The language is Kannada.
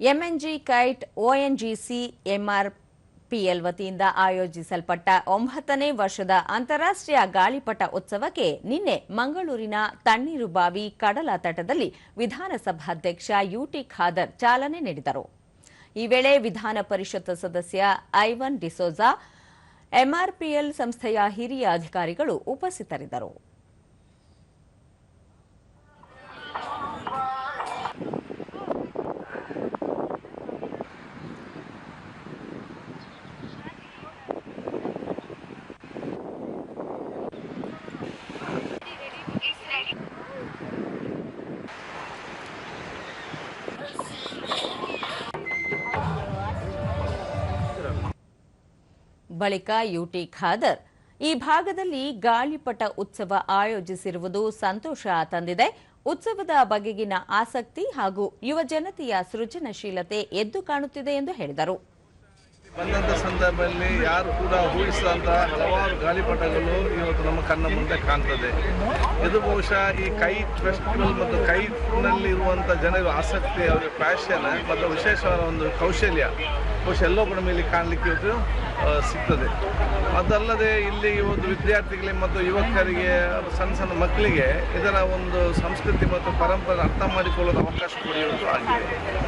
ಎಂಎನ್ಜಿ ಕೈಟ್ ಒಎನ್ಜಿಸಿ ಎಂಆರ್ಪಿಎಲ್ ವತಿಯಿಂದ ಆಯೋಜಿಸಲ್ಪಟ್ಟ ಒಂಬತ್ತನೇ ವರ್ಷದ ಅಂತಾರಾಷ್ಟ್ರೀಯ ಗಾಳಿಪಟ ಉತ್ಸವಕ್ಕೆ ನಿನ್ನೆ ಮಂಗಳೂರಿನ ತಣ್ಣೀರುಬಾವಿ ಕಡಲ ತಟದಲ್ಲಿ ವಿಧಾನಸಭಾಧ್ಯಕ್ಷ ಯುಟಿ ಖಾದರ್ ಚಾಲನೆ ನೀಡಿದರು. ಈ ವೇಳೆ ವಿಧಾನ ಪರಿಷತ್ ಸದಸ್ಯ ಐವನ್ ಡಿಸೋಜಾ, ಎಂಆರ್ಪಿಎಲ್ ಸಂಸ್ಥೆಯ ಹಿರಿಯ ಅಧಿಕಾರಿಗಳು ಉಪಸ್ಥಿತರಿದ್ದರು. ಬಳಿಕ ಯುಟಿ ಖಾದರ್. ಈ ಭಾಗದಲ್ಲಿ ಗಾಳಿಪಟ ಉತ್ಸವ ಆಯೋಜಿಸಿರುವುದು ಸಂತೋಷ ತಂದಿದೆ. ಉತ್ಸವದ ಬಗೆಗಿನ ಆಸಕ್ತಿ ಹಾಗೂ ಯುವ ಜನತೆಯ ಸೃಜನಶೀಲತೆ ಎದ್ದು ಕಾಣುತ್ತಿದೆ ಎಂದು ಹೇಳಿದರು. ಬಂದಂಥ ಸಂದರ್ಭದಲ್ಲಿ ಯಾರು ಕೂಡ ಊಹಿಸಿದಂಥ ಹಲವಾರು ಗಾಳಿಪಟಗಳು ಇವತ್ತು ನಮ್ಮ ಕಣ್ಣ ಮುಂದೆ ಕಾಣ್ತದೆ. ಇದು ಬಹುಶಃ ಈ ಕೈ ಫೆಸ್ಟಿವಲ್ ಮತ್ತು ಕೈನಲ್ಲಿ ಇರುವಂಥ ಜನರ ಆಸಕ್ತಿ ಅವರ ಪ್ಯಾಷನ್ ಮತ್ತು ವಿಶೇಷವಾದ ಒಂದು ಕೌಶಲ್ಯ. ಬಹುಶಃ ಎಲ್ಲೋ ಕೂಡ ಮೇಲೆ ಕಾಣಲಿಕ್ಕೆ ಇವತ್ತು ಸಿಗ್ತದೆ. ಅದಲ್ಲದೆ ಇಲ್ಲಿ ಒಂದು ವಿದ್ಯಾರ್ಥಿಗಳಿಗೆ ಮತ್ತು ಯುವಕರಿಗೆ, ಸಣ್ಣ ಸಣ್ಣ ಮಕ್ಕಳಿಗೆ ಇದರ ಒಂದು ಸಂಸ್ಕೃತಿ ಮತ್ತು ಪರಂಪರೆ ಅರ್ಥ ಮಾಡಿಕೊಳ್ಳೋದು ಅವಕಾಶ ಕೂಡ ಇವತ್ತು ಆಗಿದೆ